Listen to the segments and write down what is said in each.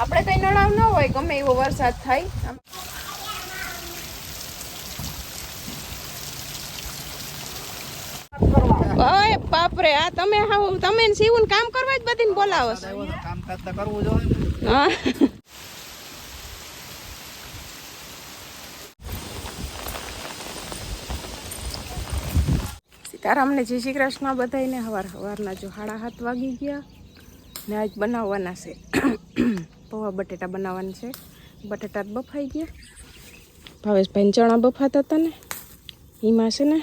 આપણે કઈ નળાવ ન હોય ગમે એવો વરસાદ થાય. ઓય બાપરે આ તમે હાવ તમે ને કામ કરવા જ બધીને બોલાવો છો. કામ કરતા કરવું જોઈએ સીતારામને જય શ્રી કૃષ્ણ બધાને હવાર હવારના જો સાડા સાત વાગી ગયા. ને આજ બનાવવાના છે. પૌવા બટેટા બનાવવાના છે. બટેટા બફાઈ ગયા. ભાવેશભાઈ ચણા બફાતા હતા ને, એમાં છે ને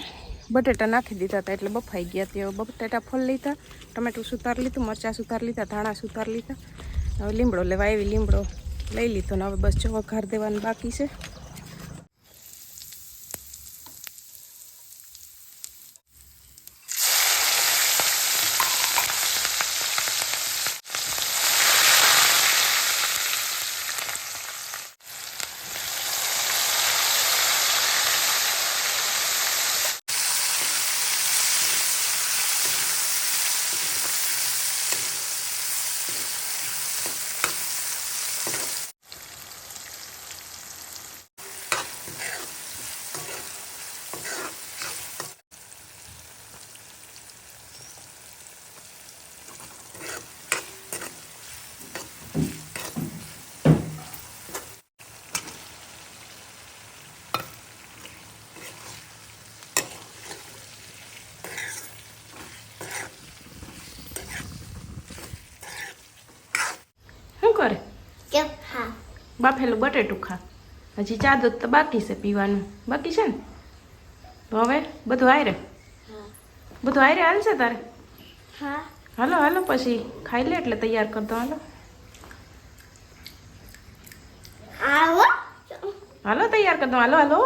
બટેટા નાખી દીધા હતા એટલે બફાઈ ગયા તે બટેટા ફોલ લીધા, ટમેટું સુધાર લીધું, મરચાં સુધાર લીધા, ધાણા સુતાર લીધા. હવે લીમડો લેવા આવી, લીમડો લઈ લીધો ને હવે બસ જો વઘાર દેવાનું બાકી છે શું કરે કેમ હા બાફેલું બટેટું ખા. હજી ચા દૂધ તો બાકી છે પીવાનું. બાકી છે ને? તો હવે બધું આયરે? બધું આયરે હાલશે તારે? હા. હાલો હાલો પછી ખાઈ લે એટલે તૈયાર કરતો હાલો. હાલો તૈયાર કરતો હાલો હાલો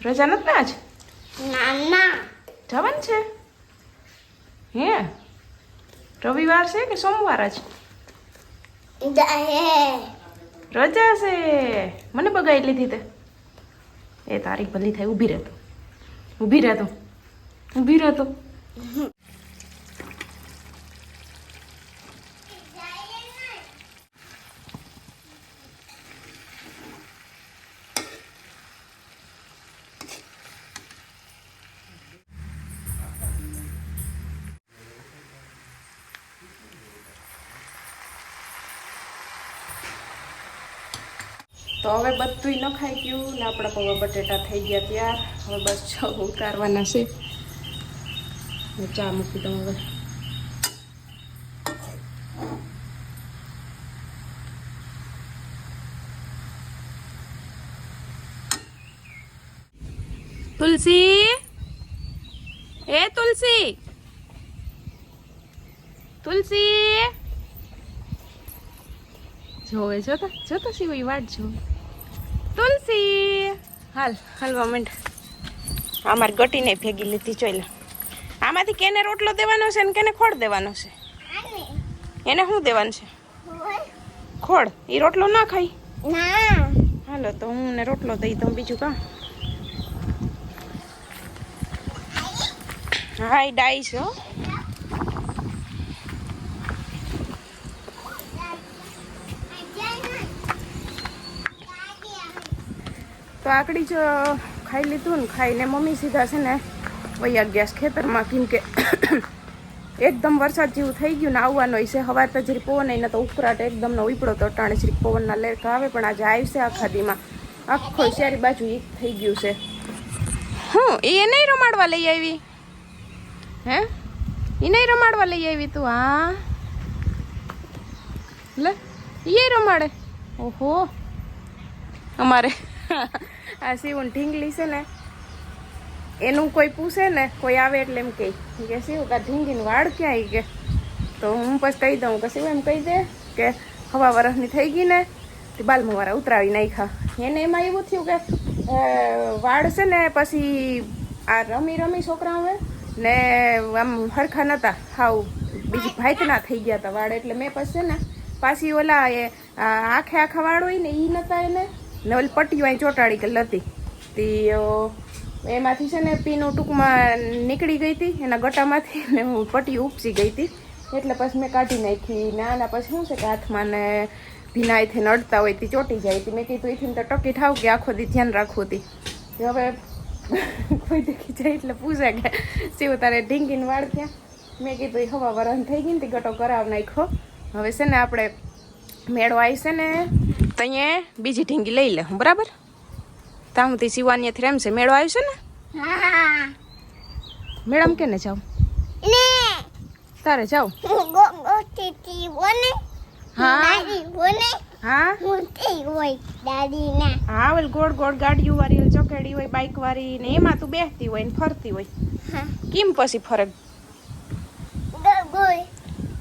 રજા નથી ને આજ? જવાનું છે? હે? રવિવાર છે કે સોમવાર જ? રજા છે. મને બગાડી લીધી તે. એ તારી ભલી થાય ઊભી રહેતો. ઊભી રહેતો. ઊભી રહેતો. તો હવે બધુંય નખાઈ ગયું ને આપણા પૌવા બટેટા થઈ ગયા ત્યાર. હવે બસ છ ઉતારવાના છે. ચા મૂકી દઉં હવે. તુલસી? એ તુલસી? તુલસી? જોવે, જોતા જોતા સિવાય વાટ જોવે. તુલસી. હાલ હાલવા માંડ અમારી ગટીને ભેગી લીધી, જોઈ લે. આમાંથી કેને રોટલો દેવાનો છે ને કેને ખોડ દેવાનો છે? એને શું દેવાનું છે? ખોડ એ રોટલો ના ના હાલો, તો હું ને રોટલો દઈ દઉં બીજું કાં? હા, એ ડાઈ છે તો આકડી જ ખાઈ લીધું ને ખાઈને મમ્મી સીધા છે ને વૈયા ગયા ખેતરમાં, કેમ કે એકદમ વરસાદ જેવું થઈ ગયું ને આવવાનો છે. હવાર તો જરી પવન નહીં તો ઉપરાટ એકદમ નો ઉપડો તો ટાણે જરી પવનના લેખ આવે, પણ આજે આવશે આખા દીમાં આખો ચારી બાજુ એક થઈ ગયું છે. હું એ નહીં રમાડવા લઈ આવી? હે? એ નહીં રમાડવા લઈ આવી તું? હા? લે એ રમાડે? ઓહો! અમારે આ શિવન ઢીંગલી છે ને, એનું કોઈ પૂછે ને, કોઈ આવે એટલે એમ કહે કે, શિવ, કા ઢીંગીનું વાળ ક્યાં કે તો હું પછી કહી દઉં, કે શિવ, એમ કહી દે કે હવા વરસની થઈ ગઈ ને, તે બાલમાં વાળા ઉતરાવી નાખ્યા. એને એમાં એવું થયું કે વાળ છે ને, પછી આ રમી રમી છોકરાઓએ ને આમ હરખા નહોતા હાવ બીજી ભાઈતના થઈ ગયા હતા વાળ. એટલે મેં પછી છે ને, પાછી ઓલા એ આખે આખા વાળ હોય ને એ નહોતા એને ને ઓલી પટ્ટીઓ અહીં ચોટાડી કે લતી તે એમાંથી છે ને પીનું ટૂંકમાં નીકળી ગઈ હતી, એના ગટામાંથી, ને હું પટ્ટી ઉપસી ગઈ હતી. એટલે પછી મેં કાઢી નાખી, ને આના પછી શું છે કે હાથમાં ને ભીનાઈથી નડતા હોય તે ચોટી જાય હતી. મેં કીધું એથી તો ટકી થાવ કે આખો દી ધ્યાન રાખવું હતી. હવે કોઈ દેખી જાય એટલે પૂછે કે શિવ તારે ઢીંગીને વાળ ક્યાં મેં કીધું હવા વરણ થઈ ગઈ ને ગટો કરાવ નાખ્યો. હવે છે ને આપણે મેળો આવી છે ને તો અહીંયા બીજી ઢીંગી લઈ લે હું બરાબર? ત્યાં હું તે શિવાની રેમ છે મેળો આવ્યો છે ને? હા મેડમ કેને જાવ તારે જાવ હા ઓલ ગોળ ગોળ ગાડીઓ વાળી ચોકેડી હોય બાઇક વાળી ને એમાં તું બેસતી હોય ને ફરતી હોય. હા. કેમ પછી ફરક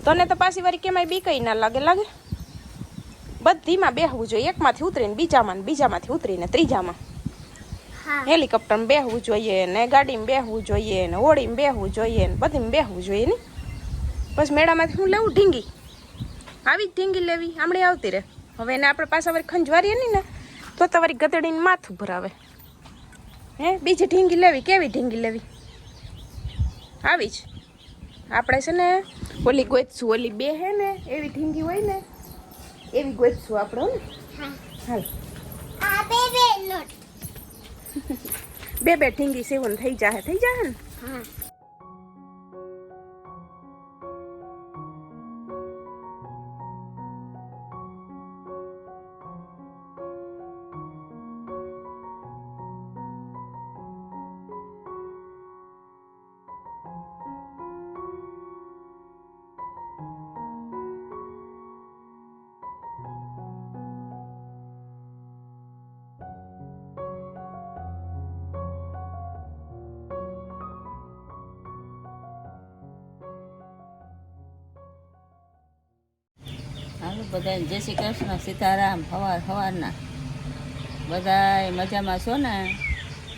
તને તો પાછી વારી કેમાંય બી કઈ ના લાગે લાગે? બધીમાં બેહવું જોઈએ. એકમાંથી ઉતરીને બીજામાં ને બીજામાંથી ઉતરીને ત્રીજામાં. હેલિકોપ્ટરમાં બેહવું જોઈએ ને ગાડીમાં બેહવું જોઈએ ને હોળીમાં બેહવું જોઈએ ને બધીમાં બેહવું જોઈએ ને. પછી મેળામાંથી હું લેવું ઢીંગી. આવી જ ઢીંગી લેવી. આમળી આવતી રહે. હવે એને આપણે પાછા વારી ખંજવારીએ નહીં ને તો તમારી ગતડીને માથું ભરાવે. હે બીજી ઢીંગી લેવી. કેવી ઢીંગી લેવી? આવી જ. આપણે છે ને ઓલી ગોચું ઓલી બે હે ને એવી ઢીંગી હોય ને એવી ગોઈતશું આપણો હો ને? હા. હાલ. બે બે ઠીંગી સેવન થઈ જાય થઈ જાય ને? હા. બધાને જય શ્રી કૃષ્ણ સીતારામ હવાર હવારના. બધાય મજામાં છો ને?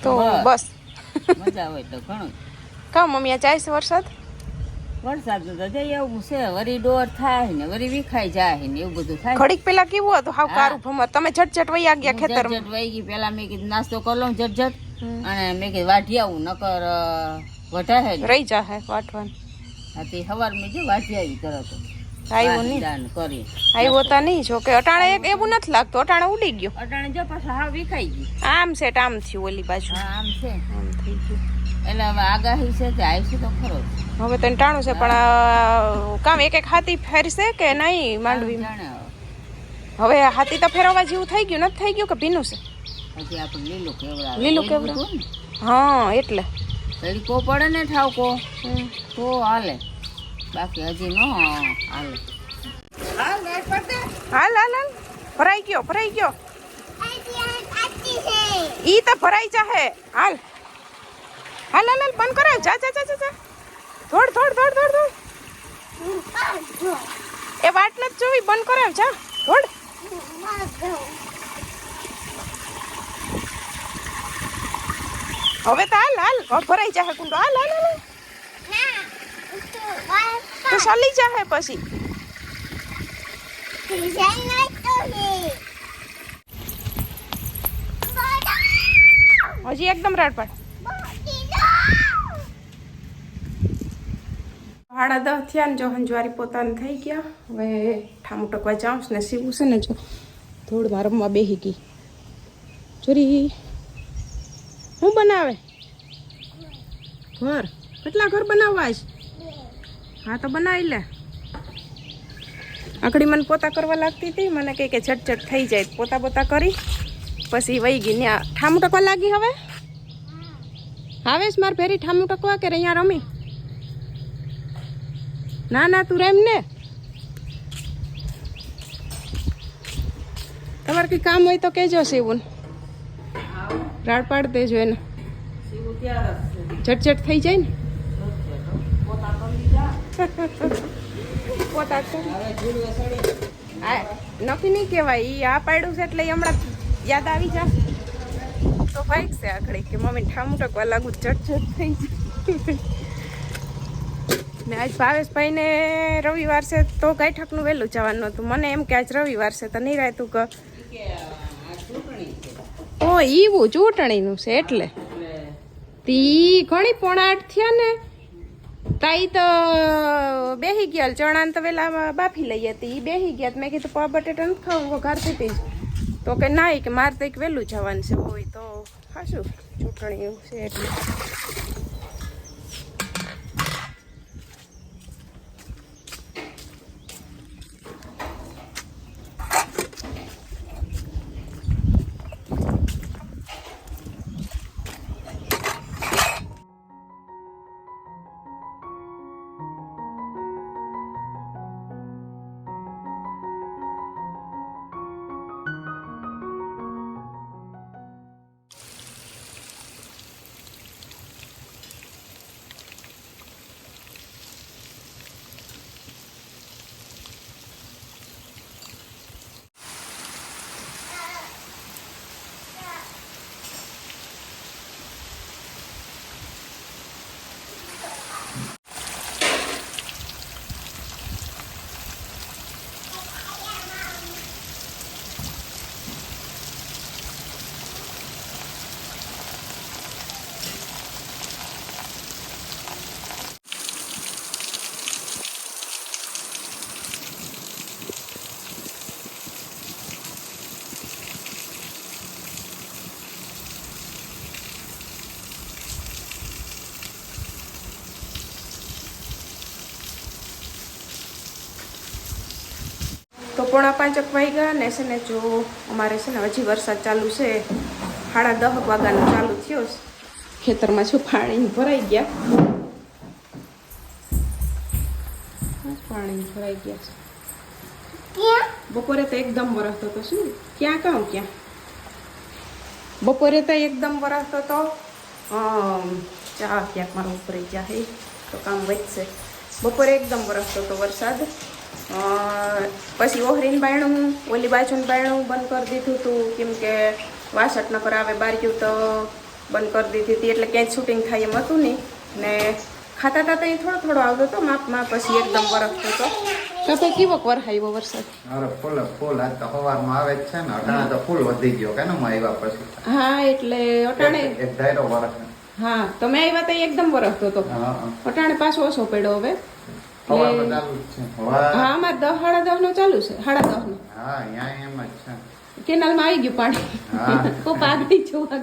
તો બસ. મજા હોય તો ઘણું. કા મમ્મી આ છે વરસાદ? વરસાદ તો જઈ એવું છે. વરી ડોર થાય ને વરી વિખાઈ જાય ને એવું બધું થાય. ઘડીક પેલા કેવું હતું? હાવ કારું ભમર. તમે ઝટઝટ વહી ગયા ખેતર ઝટઝટ વહી ગઈ. પેલા મેં કીધું નાસ્તો કરી લઉં ઝટઝટ. અને મેં કીધું વાઢી આવું નકર ને. રહી જાહે વાટવાનું હતી સવાર મેં જો વાઢી આવી તરત આવ્યો નહીં. આવ્યો તા નહીં જો કે અટાણે એક એવું નથી લાગતું અટાણે ઉડી ગયો. અટાણે જો પાછા હા વિખાઈ ગયું. આમ છે આમ થયું ઓલી બાજુ. આમ છે. આમ થઈ ગયું. એટલે હવે આગાહી છે કે આવશે તો ખરો હવે તો ટાણું છે પણ કામ એક એક હાથી ફેરશે કે નહીં માંડવી? હવે. હાથી તો ફેરવવા જેવું થઈ ગયું નથી થઈ ગયું કે ભીનું છે? હજી આપણે લીલું કેવડા લીલું. હતું હા એટલે. તડકો પડે ને ઠાવકો. તો હાલે. બાકી હજી નો હાલે. હાલ હાલ હાલ ભરાઈ ગયો ભરાઈ ગયો. આજી આજી છે ઈ તો ભરાઈ જાહે. હાલ. હાલ હાલ હાલ બંધ કરાવ જા જા જા જા થોડ થોડ થોડ થોડ થોડ એ વાટ જ જોવી બંધ કરાવ જા થોડ હવે તો હાલ હાલ. ભરાઈ જાહે કુંડો. હાલ હાલ હાલ. તો ચાલી જાહે પછી. હજી એકદમ રાડ સાડા દસ થયા ને જો હંજવારી પોતાને થઈ ગયા. હવે ઠામું ટકવા જાઉં ને સીવું છે ને જો ધોળમાં રમવા બેહી ગઈ. ચોરી શું બનાવે? ઘર. કેટલા ઘર બનાવવા છે હા તો બનાવી લે. આકડી મને પોતા કરવા લાગતી હતી મને કહે કે ઝટઝટ થઈ જાય પોતા પોતા કરી. પછી વહી ગઈ ત્યાં ઠામું ટકવા લાગી હવે? આવેશ મારે ફેરી ઠામું ટકવા કે અહીંયા રમી? ના ના તું રેમ ને. તમારે કંઈ કામ હોય તો કહેજો શિવન. રાડ પાડ દેજો એને. ઝટઝટ થઈ જાય ને. પોતા નક્કી નહીં કહેવાય એ આ પાડ્યું છે એટલે હમણાં યાદ આવી જા. તો ભાઈ છે આખડી કે મમ્મી ઠામું ટકવા લાગુ ચટચટ થઈ જાય. ને આજ ભાવેશભાઈને રવિવાર છે તો ગાયઠકનું વહેલું જવાનું હતું. મને એમ કે આજ રવિવાર છે તો નહીં રહેતું કે ઓ એવું ચૂંટણીનું છે એટલે. તી ઘણી પોણા આઠ થયા ને. તાઈ તો બેહી ગયા ચણા તો પેલા બાફી લઈ હતી. એ બેહી ગયા મેં કીધું, પા બટેટા નથી ખાવું વઘારતી હતી તો કે ના કે મારે તો એક વહેલું જવાનું છે, હોય તો ખાશું. ચૂંટણી એવું છે એટલે. પોણા પાંચક વાગ્યા ને છે ને જો અમારે છે ને હજી વરસાદ ચાલુ છે સાડા દહ વાગ્યાનો ચાલુ થયો છે. ખેતરમાં છું પાણી ભરાઈ ગયા. પાણી ભરાઈ ગયા છે? બપોરે તો એકદમ વરસતો હતો શું? ક્યાં કામ ક્યાં? બપોરે તો એકદમ વરસતો હતો. ચા ક્યાંક મારો ઉપર ગયા હે તો કામ વધશે. બપોરે એકદમ વરસતો હતો વરસાદ. પછી ઓહરીન બાયણું ઓલી બાજુનું બાયણું બંધ કરી દીધું હતું કેમ કે વાસટ નંબર આવે બારીયું તો બંધ કરી દીધી હતી. એટલે ક્યાંય શૂટિંગ થાય એમ હતું નહીં. ને ખાતા તા તો એ થોડો થોડો આવતો હતો માપમાં પછી એકદમ વરસતો હતો. તો ભાઈ કેવો વરસાયો વરસાદ અરે ફૂલ ફૂલ. આજ તો સવારમાં આવે છે ને. અટાણે તો ફૂલ વધી ગયો કેનો માં આવ્યા પછી. હા એટલે અટાણે એક- ધાયરો વરસ હા તમે આવ્યા તો એકદમ વરસતો હતો. અટાણે પાછો ઓછો પડ્યો હવે. હા હવા દસ સાડા દસ નો ચાલુ છે સાડા દસ નો હા અહીંયા એમ જ છે. કેનાલમાં આવી ગયું પાણી. હા. ખૂબ આગળ જોવા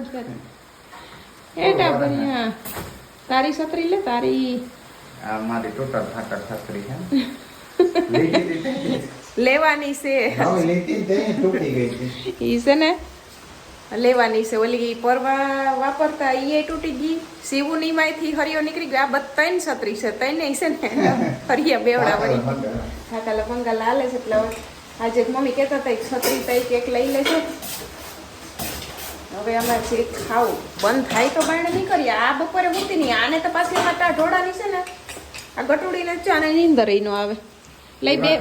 એટા બન્યા તારી છત્રી લે તારી આ મારી ટોટલ ફાટક છત્રી છે. લીધી હતી તે જ. લેવાની છે. ઈ છે ને લેવાની છે. ઓલી પરવા વાપરતા ઈ તૂટી ગઈ. સીવુની માંથી હરિયો નીકળી ગયો. આ બધા ત્રણ છત્રી છે. ત્રણ છે ને. હરિયા બેવડા વળી હા કાલે પંગા લાલે છે. એટલે આજે મમ્મી કહેતા હતા છત્રી તઈ કેક લઈ લેજો. હવે અમારે જે ખાવું બંધ થાય તો બાણે નહીં કરીએ. આ બપોરે મૂકતી નહીં આને તો પાછી માતા ઢોળાની છે ને આ ગટુડીને ચાને આને નીંદર એનો આવે. લઈ બે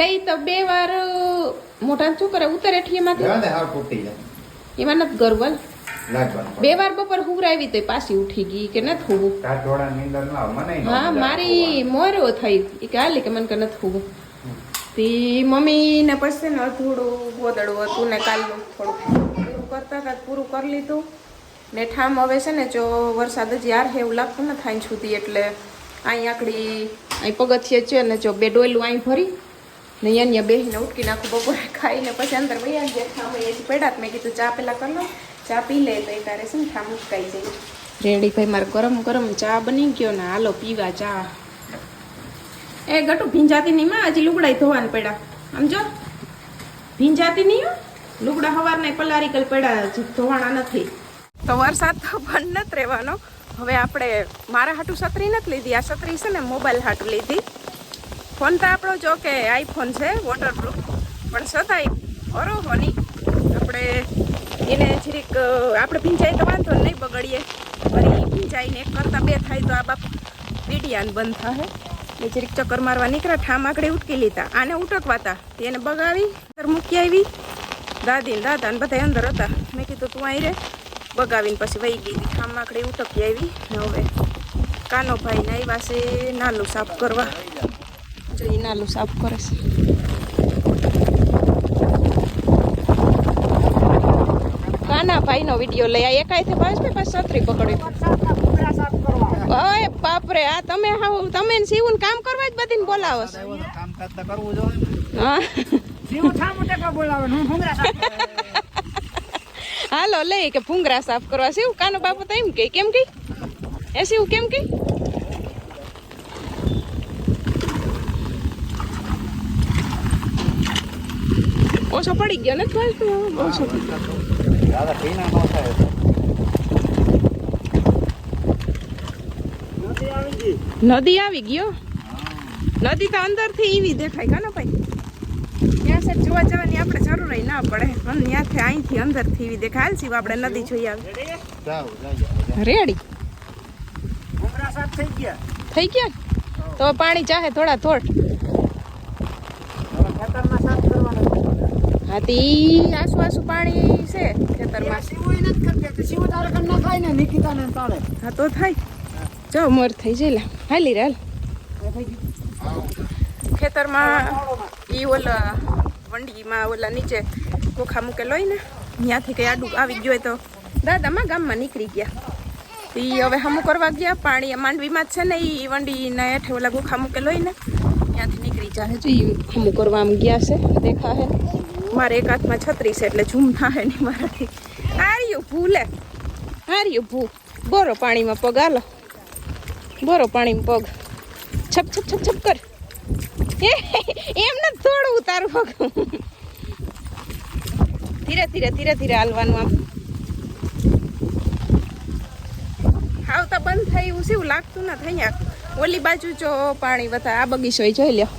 લઈ તો બે વાર મોટા શું કરે ઉતર એઠીએમાંથી એમાં નથી ગરવલ. બે વાર બપોર હુવરાવી તો પાછી ઉઠી ગઈ કે નથી હોવું. હા મારી મોરો થઈ એ કે હાલે કે મને કે નથી હોવું. તી મમ્મી ને પછી ને થોડું ગોદડું હતું ને કાલનું થોડું પૂરું કરતા હતા પૂરું કરી લીધું. ને ઠામ હવે છે ને જો વરસાદ જ યાર હે એવું લાગતું ને થાય છૂતી એટલે અહીં આકડી અહીં પગથિયે છે ને જો બે ડોયલું અહીં ભરી, ને અહીંયા બેસીને ઉટકી નાખું બપોરે ખાઈને, પછી અંદર વૈયા ગયા ઠામ એથી પડ્યા મેં કીધું, ચા પેલા કરી લો, ચા પી લે. તો એ તારે છે ને ઠામ ઉટકાઈ જાય. રેડી ભાઈ, મારે ગરમ ગરમ ચા બની ગયો ને, હાલો પીવા ચા. એ ગટુ ભીંજાતી નહીં માં હજી લુગડાય ધોવાના પડ્યા. સમજો ભીંજાતી નહીં લુગડા હવારના પલારી કલ પડ્યા ધોવાના નથી. તો વરસાદ તો બંધ નથી રહેવાનો. હવે આપણે મારા હાટું છત્રી નથી લીધી. આ છત્રી છે ને મોબાઈલ હાટું લીધી. ફોન તો આપણો જો કે આઈફોન છે વોટરપ્રૂફ પણ છતાંય ઓરો હોની આપણે એને જરીક આપણે ભીંજાય તો વાંધો નહીં બગડીએ. ફરી ભીંજાઈને એક કરતાં બે થાય તો આ બાપ પીડિયાને બંધ થાય એ જરીક ચક્કર મારવા નીકળ્યા, ઠામ આકડે ઉટકી લીધા. આને ઉટકવાતા. તેને બગાવી, અંદર મૂકી આવી. દાદી દાદા ને બધા અંદર હતા. મેં કીધું, તું અહીં રે બગાવીને પછી વહી ગઈ. ઠામ આકડે ઉટકી આવી. ને હવે કાનો ભાઈ ને આવ્યા છે નાલું સાફ કરવા. જો ઈ નાલું સાફ કરે છે. કાના ભાઈનો વીડિયો લઈ આ એકાઈથી ભાવેશ ને પાછી છત્રી પકડી. ઓય બાપરે આ તમે હાવ તમે સીવું શિવું કામ કરવા જ બધીને બોલાવો છો. કામ તો કરવું જોઈએ હા. મોટે બોલાવે હું ભૂંગરા સાફ હાલો, લઈ કે ભૂંગરા સાફ કરવા. શિવ? કાનો બાપુ તો એમ કે, કેમ કે? એ શિવ, કેમ કે? ઓછો પડી ગયો ને ઓછો નદી આવી ગયો નદી તો અંદરથી એવી દેખાય, કાનો ભાઈ? ત્યાં જોવા જવાની આપણે જરૂર ના પડે. ત્યાંથી અહીંથી અંદરથી એવી દેખાય. હાલ શિવ આપણે નદી જોઈ આવી રેડી થઈ ગયા. થઈ ગયા? તો પાણી ચાહે થોડા થોડ. હવે ખેતરમાં સાફ કરવાના હાથી આસુ આસુ પાણી છે ખેતરમાં. તો હા તો થાય. જો મોર થઈ જાય લે. હાલી રે થઈ ખેતરમાં ઈ ઓલા વંડીમાં ઓલા નીચે કોખા મૂકેલો હોય ને, ત્યાંથી કંઈ આડું આવી ગયો હોય તો દાદામાં ગામમાં નીકળી ગયા. એ હવે હમું કરવા ગયા, પાણી માંડવીમાં જ છે ને એ વંડીના હેઠે ઓલા ગોખા મૂકેલો હોય ને, ત્યાંથી નીકળી જાય. છે એ હમું કરવા આમ ગયા છે દેખા હે મારે એક હાથમાં છત્રી છે એટલે ઝૂમ ના હે નહીં મારાથી. હાર્યું ભૂ લે હાર્યું ભૂ. બોરો પાણીમાં પગ, હાલો. બોરો પાણીમાં પગ. છપ છપ છપ છપ કર. એ, એમ થોડું ઉતારવું ધીરે ધીરે ધીરે ધીરે હાલવાનું આમ. આવતા બંધ થઈ એવું શું લાગતું ના થઈ અહીંયા. ઓલી બાજુ જો પાણી વધારે આ બગીચો જોઈ લ્યો.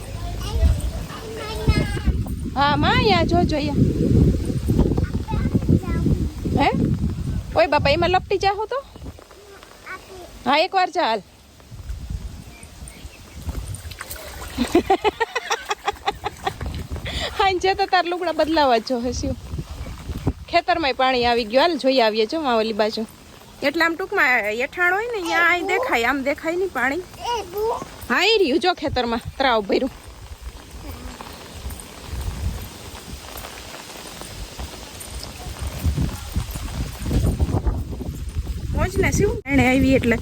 હા માં અહીંયા જો જોઈએ હે? ઓય બાપા એમાં લપટી જાહો તો? હા એકવાર ચાલ હા જે તો તાર લુગડા બદલાવા જ હસ્યું ખેતરમાંય પાણી આવી ગયું. હાલ જોઈ આવીએ જો માવલી બાજુ. એટલે આમ ટૂંકમાં એઠાણ હોય ને અહીંયા અહીં દેખાય આમ દેખાય નહીં પાણી. હા એ રહ્યું જો ખેતરમાં ત્રાવ ભર્યું. મોજ ને શું? બાણે આવી એટલે.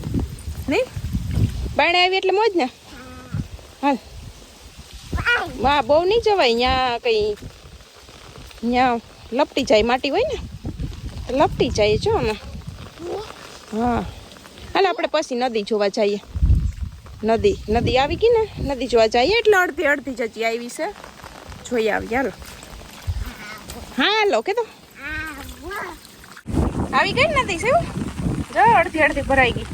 નહીં? બાણે આવી એટલે મોજ ને? હાલ. વાહ બહુ નહીં જવાય ત્યાં કંઈ ત્યાં લપટી જાય માટી હોય ને, લપટી જાય જો અમે હા. હાલ આપણે પછી નદી જોવા જઈએ. નદી નદી આવી ગઈ ને? નદી જોવા જઈએ એટલે અડધી અડધી જજી આવી છે. જોઈ આવી હાલો. હા, હાલો કે તો. આવી ગઈ નદી છે જો અડધી અડધી ભરાઈ ગઈ.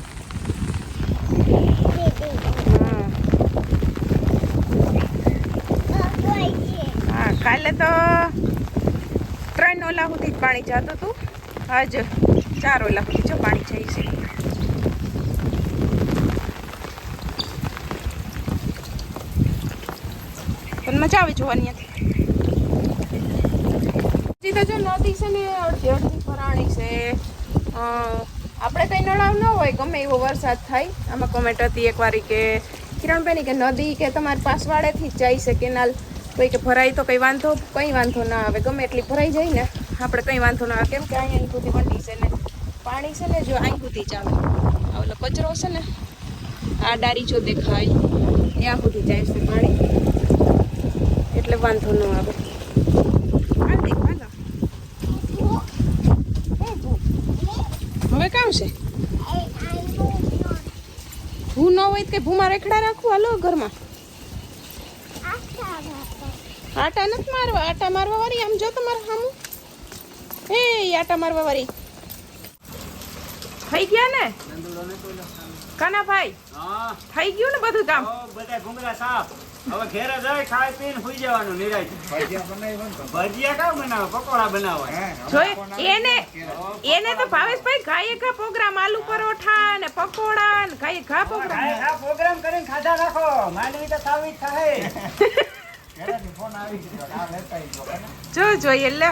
કાલે તો ત્રણ ઓલા સુધી જ પાણી જતું હતું. આજ ચાર ઓલા સુધી જો પાણી જાય છે. મજા આવે જોવાની હતી તો જો નદી છે ને અડધી અડધી ભરાણી છે આપણે કઈ નળાવ ન હોય, ગમે એવો વરસાદ થાય, આમાં કોમેન્ટ હતી એક વારી કે કિરણબેની કે નદી કે તમારી પાસવાડેથી જ જાય છે કેનાલ. કોઈ કે ભરાય તો કંઈ વાંધો કંઈ વાંધો ના આવે, ગમે એટલી ભરાઈ જાય ને, આપણે કંઈ વાંધો ના આવે. કેમ કે અહીંયા અહીં સુધી વંડી છે ને, પાણી છે ને જો અહીં સુધી ચાલે. ઓલો કચરો છે ને, આ ડારી જો દેખાય, ત્યાં સુધી જાય છે પાણી. એટલે વાંધો ન આવે. હવે કામ છે? ભૂ ન હોય કે ભૂમાં રેખડા રાખવું હાલો, ઘરમાં. આટા નથી મારવા આટા મારવા વાળી? આમ જો તમારે સામું એ આટા મારવા વાળી. થઈ ગયા ને? કાના ભાઈ? થઈ ગયું ને બધું કામ? બધા ભૂંગરા સાફ. હવે ઘેરે જાય ખાઈ પીને સુઈ જવાનું નિરાય ભજીયા કામ બનાવે? પકોડા બનાવે. હે, જોઈ હમણાં કોણ એને એને તો ભાવેશભાઈ ગાયે ઘા પ્રોગ્રામ આલુ પરોઠા ને પકોડા ને ગાયે ઘા પ્રોગ્રામ. પ્રોગ્રામ કરીને ખાધા રાખો. માંડવી તો સાવી જ થાય જો જોઈએ લે